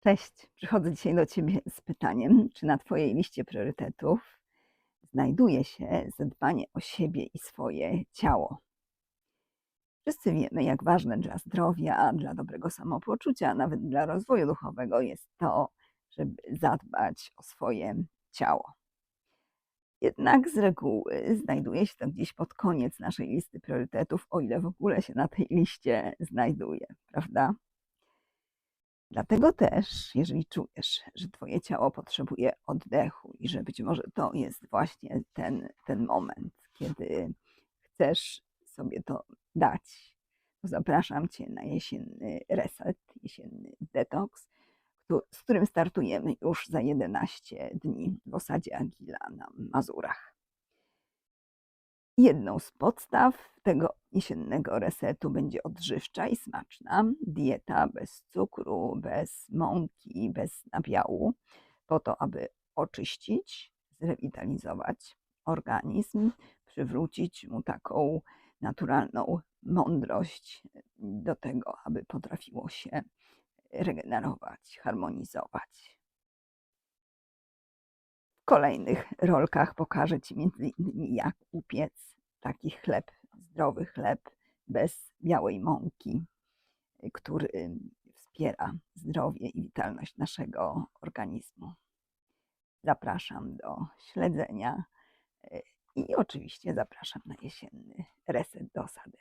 Cześć, przychodzę dzisiaj do Ciebie z pytaniem, czy na Twojej liście priorytetów znajduje się zadbanie o siebie i swoje ciało. Wszyscy wiemy, jak ważne dla zdrowia, dla dobrego samopoczucia, nawet dla rozwoju duchowego jest to, żeby zadbać o swoje ciało. Jednak z reguły znajduje się to gdzieś pod koniec naszej listy priorytetów, o ile w ogóle się na tej liście znajduje, prawda? Dlatego też, jeżeli czujesz, że Twoje ciało potrzebuje oddechu i że być może to jest właśnie ten, ten moment, kiedy chcesz sobie to dać, to zapraszam Cię na jesienny reset, jesienny detoks, z którym startujemy już za 11 dni w osadzie Agila na Mazurach. Jedną z podstaw tego jesiennego resetu będzie odżywcza i smaczna dieta bez cukru, bez mąki, bez nabiału, po to, aby oczyścić, zrewitalizować organizm, przywrócić mu taką naturalną mądrość do tego, aby potrafiło się regenerować, harmonizować. Kolejnych rolkach pokażę Ci między innymi jak upiec taki chleb, zdrowy chleb bez białej mąki, który wspiera zdrowie i witalność naszego organizmu. Zapraszam do śledzenia y, i oczywiście zapraszam na jesienny reset do osady